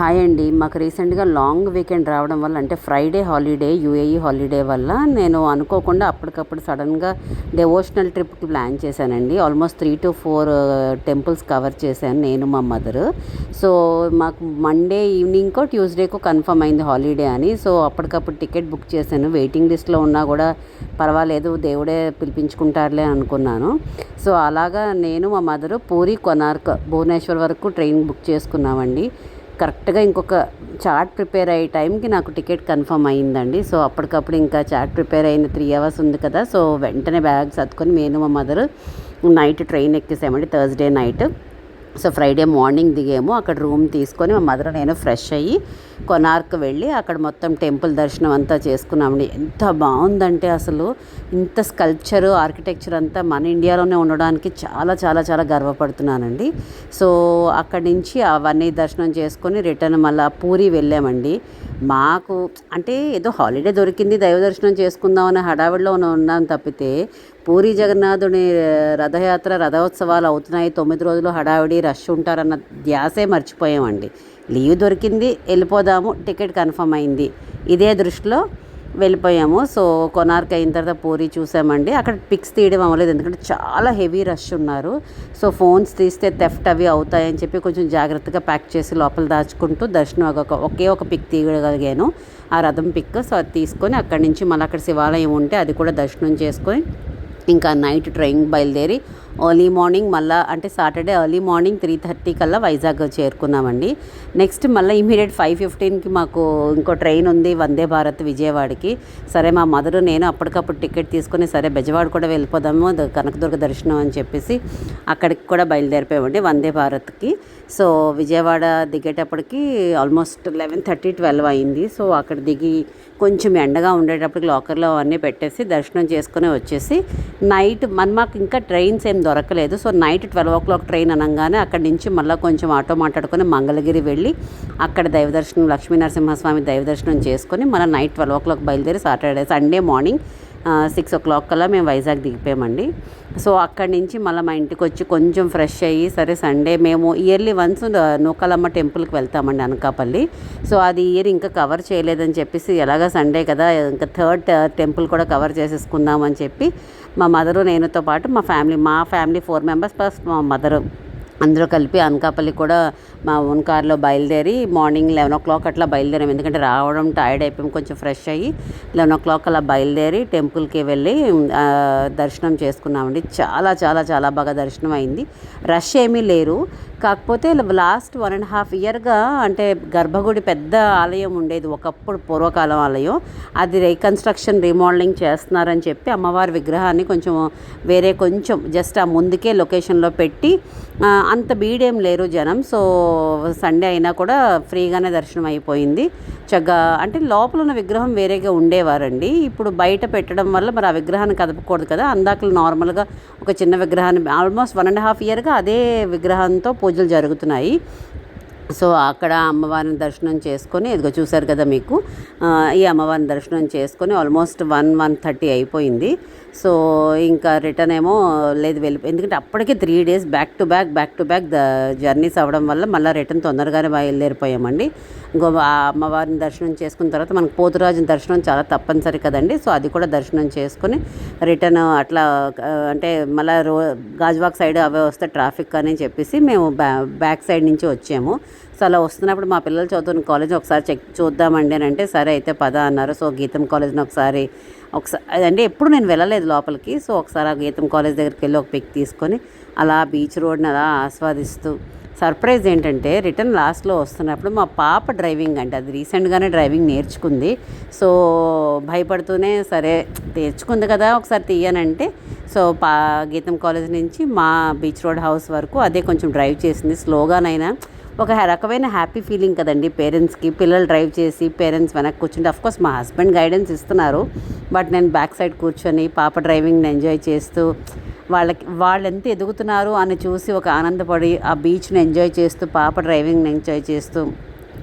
Hi అండి. మాకు రీసెంట్గా లాంగ్ వీకెండ్ రావడం వల్ల అంటే ఫ్రైడే హాలిడే యూఏఈ హాలిడే వల్ల నేను అనుకోకుండా అప్పటికప్పుడు సడన్గా డెవోషనల్ ట్రిప్కి ప్లాన్ చేశానండి. Almost three to four temples cover చేశాను నేను మా మదర్. సో మాకు మండే ఈవినింగ్కో ట్యూస్డేకో కన్ఫర్మ్ అయింది హాలిడే అని. సో అప్పటికప్పుడు టికెట్ బుక్ చేశాను. వెయిటింగ్ లిస్ట్లో ఉన్నా కూడా పర్వాలేదు దేవుడే పిలిపించుకుంటారులే అనుకున్నాను. సో అలాగా నేను మా మదరు పూరి కొనార్క్ భువనేశ్వర్ వరకు ట్రైన్ బుక్ చేసుకున్నామండి. కరెక్ట్గా ఇంకొక చార్ట్ ప్రిపేర్ అయ్యే టైంకి నాకు టికెట్ కన్ఫర్మ్ అయ్యిందండి. సో అప్పటికప్పుడు ఇంకా చార్ట్ ప్రిపేర్ అయిన త్రీ అవర్స్ ఉంది కదా. సో వెంటనే బ్యాగ్ సర్దుకొని నేను మా mother night train ఎక్కేసామండి Thursday night. So Friday morning దిగాము. అక్కడ రూమ్ తీసుకొని మా మదర్ నేను ఫ్రెష్ అయ్యి కొనార్క్ వెళ్ళి అక్కడ మొత్తం టెంపుల్ దర్శనం అంతా చేసుకున్నామండి. ఎంత బాగుందంటే అసలు ఇంత స్కల్ప్చర్ ఆర్కిటెక్చర్ అంతా మన ఇండియాలోనే ఉండడానికి చాలా చాలా చాలా గర్వపడుతున్నానండి. సో అక్కడి నుంచి అవన్నీ దర్శనం చేసుకొని రిటర్న్ మళ్ళీ పూరి వెళ్ళామండి. మాకు అంటే ఏదో హాలిడే దొరికింది దైవ దర్శనం చేసుకుందామని హడావిడిలో ఉన్నాం తప్పితే పూరి జగన్నాథుని రథయాత్ర రథోత్సవాలు అవుతున్నాయి. తొమ్మిది రోజులు హడావిడి రష్ ఉంటారన్న ధ్యాసే మర్చిపోయామండి. లీవ్ దొరికింది వెళ్ళిపోదాము టికెట్ కన్ఫర్మ్ అయింది. ఇదే దృష్టిలో వెళ్ళిపోయాము. సో కొనార్క్ అయిన తర్వాత పూరి చూసామండి. అక్కడ పిక్స్ తీయడం అవ్వలేదు. ఎందుకంటే చాలా హెవీ రష్ ఉన్నారు. సో ఫోన్స్ తీస్తే థెఫ్ట్ అవి అవుతాయని చెప్పి కొంచెం జాగ్రత్తగా ప్యాక్ చేసి లోపల దాచుకుంటూ దర్శనం ఒక ఒకే ఒక పిక్ తీయగలిగాను. ఆ రథం పిక్ సో అది తీసుకొని అక్కడి నుంచి మళ్ళీ అక్కడ శివాలయం ఉంటే అది కూడా దర్శనం చేసుకొని ఇంకా నైట్ ట్రైన్ బయలుదేరి ఎర్లీ మార్నింగ్ మళ్ళీ అంటే Saturday early morning three thirty కల్లా వైజాగ్ చేరుకున్నామండి. నెక్స్ట్ మళ్ళీ ఇమీడియట్ ఫైవ్ ఫిఫ్టీన్కి మాకు ఇంకో ట్రైన్ ఉంది వందే భారత్ విజయవాడకి. సరే మా మదర్ నేను అప్పటికప్పుడు టికెట్ తీసుకొని సరే బెజవాడ కూడా వెళ్ళిపోదాము కనకదుర్గ దర్శనం అని చెప్పేసి అక్కడికి కూడా బయలుదేరిపోయామండి వందే భారత్కి. సో విజయవాడ దిగేటప్పటికి ఆల్మోస్ట్ లెవెన్ థర్టీ ట్వెల్వ్ అయింది. సో అక్కడ దిగి కొంచెం ఎండగా ఉండేటప్పటికి లాకర్లో అవన్నీ పెట్టేసి దర్శనం చేసుకుని వచ్చేసి నైట్ మన మాకు ఇంకా ట్రైన్స్ ఏం దొరకలేదు. So night twelve o'clock train అనగానే అక్కడి నుంచి మళ్ళీ కొంచెం ఆటో మాట్లాడుకొని మంగళగిరి వెళ్ళి అక్కడ దైవ దర్శనం దైవదర్శనం నరసింహస్వామి దైవ దర్శనం చేసుకొని మళ్ళీ నైట్ ట్వెల్వ్ ఓ క్లాక్ బయలుదేరి Saturday Sunday morning six o'clock కల్లా మేము వైజాగ్ దిగిపోయామండి. సో అక్కడి నుంచి మళ్ళీ మా ఇంటికి వచ్చి కొంచెం ఫ్రెష్ అయ్యి సరే సండే మేము ఇయర్లీ వన్స్ నూకాలమ్మ టెంపుల్కి వెళ్తామండి అనకాపల్లి. సో అది ఇయర్ ఇంకా కవర్ చేయలేదని చెప్పేసి ఎలాగ సండే కదా ఇంకా థర్డ్ టెంపుల్ uh, కూడా కవర్ చేసేసుకుందాం అని చెప్పి మా మదరు నేనుతో పాటు మా ఫ్యామిలీ మా ఫ్యామిలీ ఫోర్ మెంబర్స్ ప్లస్ మా మదరు అందరూ కలిపి అనకాపల్లి కూడా మా ఓన్ కార్లో బయలుదేరి మార్నింగ్ లెవెన్ ఓ క్లాక్ అట్లా బయలుదేరాం. ఎందుకంటే రావడం టైర్డ్ అయిపోయాం కొంచెం ఫ్రెష్ అయ్యి లెవెన్ ఓ క్లాక్ అలా బయలుదేరి టెంపుల్కి వెళ్ళి దర్శనం చేసుకున్నామండి. చాలా చాలా చాలా బాగా దర్శనం అయింది. రష్ ఏమీ లేరు. కాకపోతే లాస్ట్ వన్ అండ్ హాఫ్ ఇయర్గా అంటే గర్భగుడి పెద్ద ఆలయం ఉండేది ఒకప్పుడు పూర్వకాలం ఆలయం. అది రీకన్స్ట్రక్షన్ రీమోడలింగ్ చేస్తున్నారని చెప్పి అమ్మవారి విగ్రహాన్ని కొంచెం వేరే కొంచెం జస్ట్ ఆ ముందుకే లొకేషన్లో పెట్టి అంత బీడేం లేరు జనం. సో సండే అయినా కూడా ఫ్రీగానే దర్శనం అయిపోయింది. చక్కగా అంటే లోపల ఉన్న విగ్రహం వేరేగా ఉండేవారండి. ఇప్పుడు బయట పెట్టడం వల్ల మరి ఆ విగ్రహాన్ని కదపకూడదు కదా. అందాకలు నార్మల్గా ఒక చిన్న విగ్రహాన్ని ఆల్మోస్ట్ వన్ అండ్ హాఫ్ ఇయర్గా అదే విగ్రహంతో పూజలు జరుగుతున్నాయి. సో అక్కడ అమ్మవారిని దర్శనం చేసుకొని ఇదిగో చూశారు కదా మీకు ఈ అమ్మవారిని దర్శనం చేసుకొని ఆల్మోస్ట్ వన్ వన్ థర్టీ అయిపోయింది. సో ఇంకా రిటర్న్ ఏమో లేదు వెళ్ళి ఎందుకంటే అప్పటికే three days back to back back to back the journeys అవ్వడం వల్ల మళ్ళీ రిటర్న్ తొందరగానే బయలుదేరిపోయామండి. ఇంకో ఆ అమ్మవారిని దర్శనం చేసుకున్న తర్వాత మనకు పోతురాజుని దర్శనం చాలా తప్పనిసరి కదండి. సో అది కూడా దర్శనం చేసుకొని రిటర్న్ అట్లా అంటే మళ్ళీ రో గాజువాక్ సైడ్ అవే వస్తే ట్రాఫిక్ అని చెప్పేసి మేము బ్యా బ్యాక్ సైడ్ నుంచి వచ్చాము. సో అలా వస్తున్నప్పుడు మా పిల్లలు చదువుతున్న కాలేజ్ ఒకసారి చెక్ చూద్దామండి అని అంటే సరే అయితే పద అన్నారు. సో గీతం కాలేజ్ని ఒకసారి ఒకసారి అంటే ఎప్పుడు నేను వెళ్ళలేదు లోపలికి. సో ఒకసారి ఆ గీతం కాలేజ్ దగ్గరికి వెళ్ళి ఒక పిక్ తీసుకొని అలా బీచ్ రోడ్ని అలా ఆస్వాదిస్తూ సర్ప్రైజ్ ఏంటంటే రిటర్న్ లాస్ట్లో వస్తున్నప్పుడు మా పాప డ్రైవింగ్ అంటే. అది రీసెంట్గానే డ్రైవింగ్ నేర్చుకుంది. సో భయపడుతూనే సరే నేర్చుకుంది కదా ఒకసారి తీయనంటే. సో పా గీతం కాలేజ్ నుంచి మా బీచ్ రోడ్ హౌస్ వరకు అదే కొంచెం డ్రైవ్ చేసింది. స్లోగానైనా ఒక రకమైన హ్యాపీ ఫీలింగ్ కదండి పేరెంట్స్కి. పిల్లలు డ్రైవ్ చేసి పేరెంట్స్ వెనక్కి కూర్చుంటే అఫ్కోర్స్ మా హస్బెండ్ గైడెన్స్ ఇస్తున్నారు. బట్ నేను బ్యాక్ సైడ్ కూర్చొని పాప డ్రైవింగ్ని ఎంజాయ్ చేస్తూ వాళ్ళకి వాళ్ళు ఎంత ఎదుగుతున్నారు అని చూసి ఒక ఆనందపడి ఆ బీచ్ని ఎంజాయ్ చేస్తూ పాప డ్రైవింగ్ని ఎంజాయ్ చేస్తూ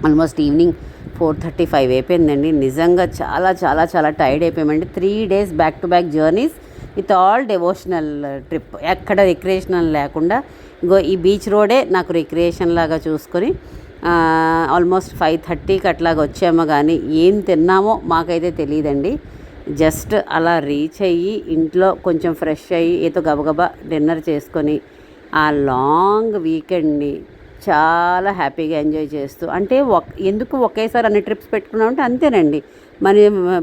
almost evening four thirty five అయిపోయిందండి. నిజంగా చాలా చాలా చాలా tired అయిపోయామండి. Three days back to back journeys with all devotional trip. ఎక్కడ రిక్రియేషనల్ లేకుండా గో ఈ బీచ్ రోడే నాకు రిక్రియేషన్ లాగా చూసుకొని ఆల్మోస్ట్ ఫైవ్ థర్టీకి అట్లాగ వచ్చామో కానీ ఏం తిన్నామో మాకైతే తెలియదండి. జస్ట్ అలా రీచ్ అయ్యి ఇంట్లో కొంచెం ఫ్రెష్ అయ్యి ఏదో గబగబా డిన్నర్ చేసుకొని ఆ లాంగ్ వీకెండ్ని చాలా హ్యాపీగా ఎంజాయ్ చేస్తూ అంటే ఒక ఎందుకు ఒకేసారి అన్ని ట్రిప్స్ పెట్టుకున్నామంటే అంతేనండి. మన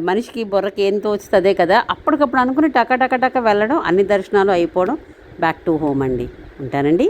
మనిషికి బుర్రకి ఏం తోచుతుందే అదే కదా. అప్పటికప్పుడు అనుకుని టక టక టక వెళ్ళడం అన్ని దర్శనాలు అయిపోవడం బ్యాక్ టు హోమ్ అండి. ఉంటానండి?